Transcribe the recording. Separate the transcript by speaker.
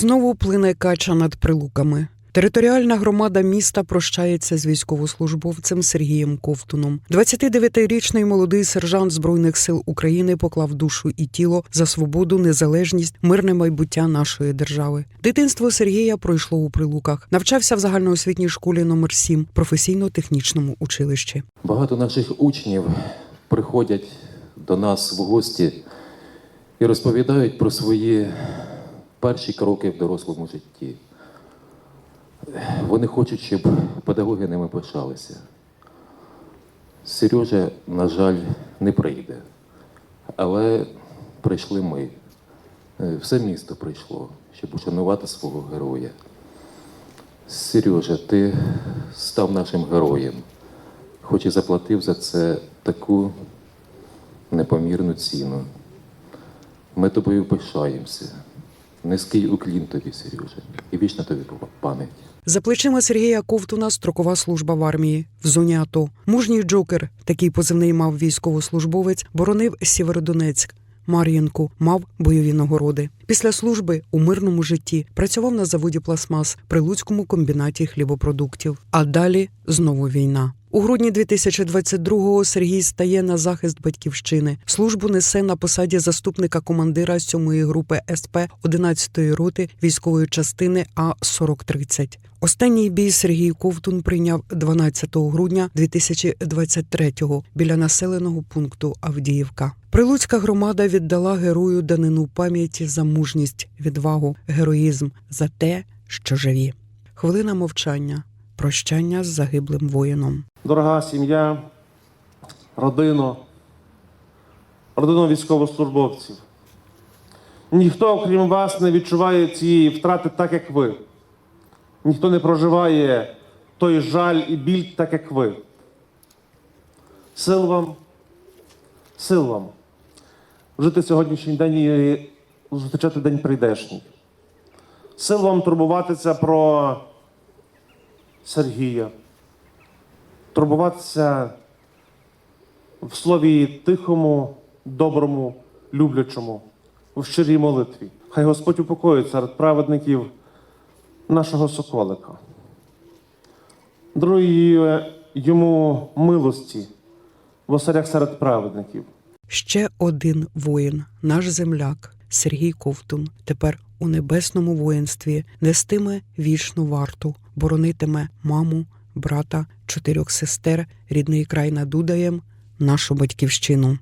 Speaker 1: Знову плине кача над прилуками. Територіальна громада міста прощається з військовослужбовцем Сергієм Ковтуном. 29-річний молодий сержант збройних сил України поклав душу і тіло за свободу, незалежність, мирне майбуття нашої держави. Дитинство Сергія пройшло у прилуках. Навчався в загальноосвітній школі номер 7 професійно-технічному училищі.
Speaker 2: Багато наших учнів приходять до нас в гості і розповідають про свої перші кроки в дорослому житті. Вони хочуть, щоб педагоги ними пишалися. Сережа, на жаль, не прийде. Але прийшли ми. Е, Все місто прийшло, щоб ушанувати свого героя. Сережа, ти став нашим героєм хоч і заплатив за це таку непомірну ціну. Ми тобою пишаємося. Низький уклін тобі, Сережа, і вічна тобі пам'ять.
Speaker 1: За плечима Сергія Ковтуна строкова служба в армії в зоні АТО. Мужній Джокер, такий позивний мав військовослужбовець, боронив Сєвєродонецьк. Мар'їнку мав бойові нагороди. Після служби у мирному житті працював на заводі пластмас при Луцькому комбінаті хлібопродуктів. А далі знову війна. У грудні 2022-го Сергій стає на захист батьківщини. Службу несе на посаді заступника командира 7-ї групи СП 11-ї роти військової частини А 4030 Останній бій Сергій Ковтун прийняв 12 грудня 2023-го біля населеного пункту Авдіївка. Прилуцька громада віддала герою данину пам'яті за мужність, відвагу, героїзм за те, що живі. Хвилина мовчання, прощання з загиблим воїном.
Speaker 3: Дорога сім'я, родино, родино військовослужбовців. Ніхто, окрім вас, не відчуває цієї втрати так, як ви. Ніхто не проживає той жаль і біль, так, як ви. Сил вам, сил вам. Жити сьогоднішній день і зустрічати день прийдешній. Сил вам турбуватися про Сергія турбуватися в слові тихому, доброму, люблячому, в щирій молитві. Хай Господь упокоїть серед праведників нашого соколика. Дарує йому милості в осарях серед праведників.
Speaker 1: Ще один воїн, наш земляк Сергій Ковтун, тепер у небесному воїнстві нестиме вічну варту, боронитиме маму, брата, чотирьох сестер, рідний край над Дудаєм, нашу батьківщину.